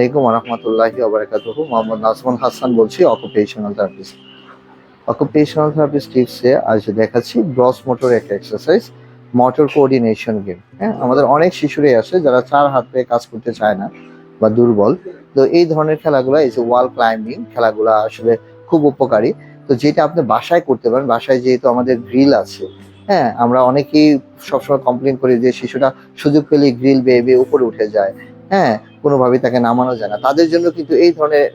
আলাইকুম রহমতুল্লাহি ওবরাকাতুহ মোহাম্মদ নাজমুল হাসান বলছি অকুপেশনাল থেরাপিস্ট অকুপেশনাল থেরাপিস্ট টিপসে আজ দেখাচ্ছি গ্রস মোটর একটা এক্সারসাইজ মোটর কোঅর্ডিনেশন গেম হ্যাঁ আমাদের অনেক শিশুরাই আছে যারা চার হাত পেয়ে কাজ করতে চায় না বা দুর্বল। তো এই ধরনের খেলাগুলো, এই যে ওয়াল ক্লাইম্বিং খেলাগুলো আসলে খুব উপকারী। তো যেটা আপনি বাসায় করতে পারেন, বাসায় যেহেতু আমাদের গ্রিল আছে হ্যাঁ আমরা অনেকেই সবসময় কমপ্লেন করি যে শিশুটা সুযোগ পেলে গ্রিল বেয়ে বেয়ে উপরে উঠে যায়। হ্যাঁ কোনোভাবেই তাকে নামানো যায় না। তাদের জন্য কিন্তু এই ধরনের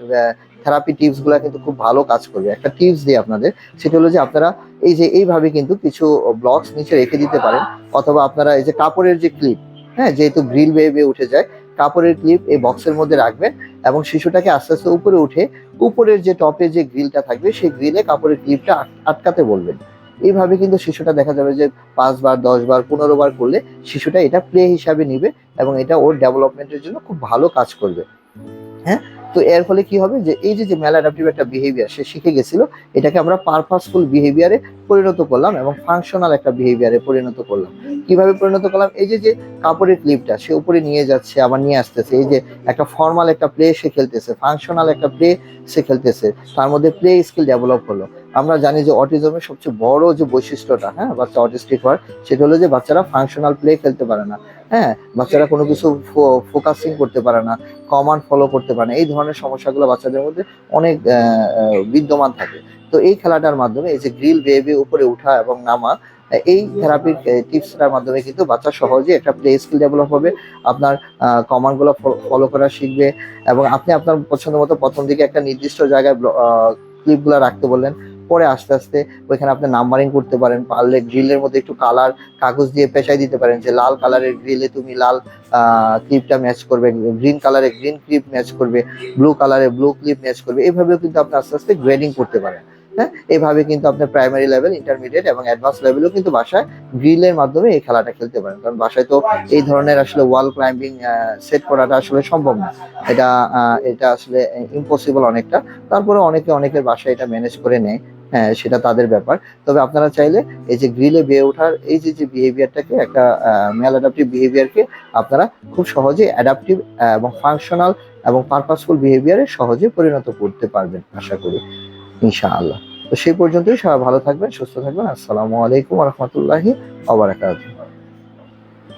থেরাপি টিপসগুলা কিন্তু খুব ভালো কাজ করবে। একটা টিপস দিই আপনাদের, সেটা হলো যে আপনারা এই যে এইভাবে কিন্তু কিছু ব্লকস নিচে রেখে দিতে পারেন, অথবা আপনারা এই যে কাপড়ের যে ক্লিপ হ্যাঁ যেহেতু গ্রিল বেয়ে বেয়ে উঠে যায়, কাপড়ের ক্লিপ এই বক্সের মধ্যে রাখবেন এবং শিশুটাকে আস্তে আস্তে উপরে উঠে, উপরের যে টপে যে গ্রিলটা থাকবে, সেই গ্রিলে কাপড়ের ক্লিপটা আটকাতে বলবেন। এইভাবে কিন্তু শিশুটা দেখা যাবে যে পাঁচবার দশ বার পনেরো বার করলে শিশুটা এটা প্লে হিসাবে নিবে এবং এটা ওর ডেভেলপমেন্টের জন্য খুব ভালো কাজ করবে। হ্যাঁ? তো এর ফলে কি হবে যে এই যে যে ম্যালাডাপটিভ একটা বিহেভিয়ার সে শিখে গেছিল, এটাকে আমরা পারপাসফুল বিহেভিয়ারে পরিণত করলাম এবং ফাংশনাল একটা বিহেভিয়ারে পরিণত করলাম। কীভাবে পরিণত করলাম? এই যে যে কাপড়ের ক্লিপটা সে উপরে নিয়ে যাচ্ছে, আবার নিয়ে আসতেছে। এই যে একটা ফর্মাল একটা প্লে সে খেলতেছে ফাংশনাল একটা প্লে সে খেলতেছে, তার মধ্যে প্লে স্কিল ডেভেলপ হলো। আমরা জানি যে অটিজমের সবচেয়ে বড় যে বৈশিষ্ট্যটা হ্যাঁ বাচ্চা অটিস্টিক হয়, সেটা হলো যে বাচ্চারা ফাংশনাল প্লে খেলতে পারে না হ্যাঁ বাচ্চারা কোনো কিছু ফোকাসিং করতে পারে না কমান্ড ফলো করতে পারে না, এই ধরনের সমস্যাগুলো বাচ্চাদের মধ্যে অনেক বিদ্যমান থাকে। তো এই খেলাটার মাধ্যমে এই যে গ্রিল বেয়ে উপরে ওঠা এবং নামা, এই থেরাপির টিপসটার মাধ্যমে কিন্তু বাচ্চা সহজে একটা প্লে স্কিল ডেভেলপ হবে, আপনার কমান্ডগুলো ফলো করা শিখবে এবং আপনি আপনার পছন্দ মতো প্রথম দিকে একটা নির্দিষ্ট জায়গায় ক্লিপগুলো রাখতে বললেন পরে আস্তে আস্তে ওইখানে আপনি নাম্বারিং করতে পারেন, পারলে গ্রিলের মধ্যে একটু কালার কাগজ দিয়ে পেঁচাই দিতে পারেন যে লাল কালারের গ্রিলে তুমি লাল ক্লিপটা ম্যাচ করবে গ্রিন কালারে গ্রিন ক্লিপ ম্যাচ করবে ব্লু কালারে ব্লু ক্লিপ ম্যাচ করবে এইভাবেও কিন্তু আপনি আস্তে আস্তে গ্রেডিং করতে পারেন হ্যাঁ? এইভাবে কিন্তু আপনার প্রাইমারি লেভেল ইন্টারমিডিয়েট এবং অ্যাডভান্স লেভেলেও কিন্তু বাসায় গ্রিলের মাধ্যমে এই খেলাটা খেলতে পারেন, কারণ বাসায় তো এই ধরনের আসলে ওয়াল ক্লাইম্বিং সেট করাটা আসলে সম্ভব না, এটা এটা আসলে ইম্পসিবল অনেকটা তারপরে অনেকে অনেকের বাসায় এটা ম্যানেজ করে নেয় হ্যাঁ সেটা তাদের ব্যাপার। তবে আপনারা চাইলে এই যে গ্রিলে বেয়ে ওঠার এই যে যে বিহেভিয়ারটাকে একটা মেল অ্যাডাপটিভ বিহেভিয়ারকে আপনারা খুব সহজে অ্যাডাপটিভ এবং ফাংশনাল এবং পারপাসফুল বিহেভিয়ারে সহজে পরিণত করতে পারবেন আশা করি, ইনশাআল্লাহ। তো সেই পর্যন্তই সবাই ভালো থাকবেন, সুস্থ থাকবেন। আসসালামু আলাইকুম রহমতুল্লাহি আবরাকাতুহ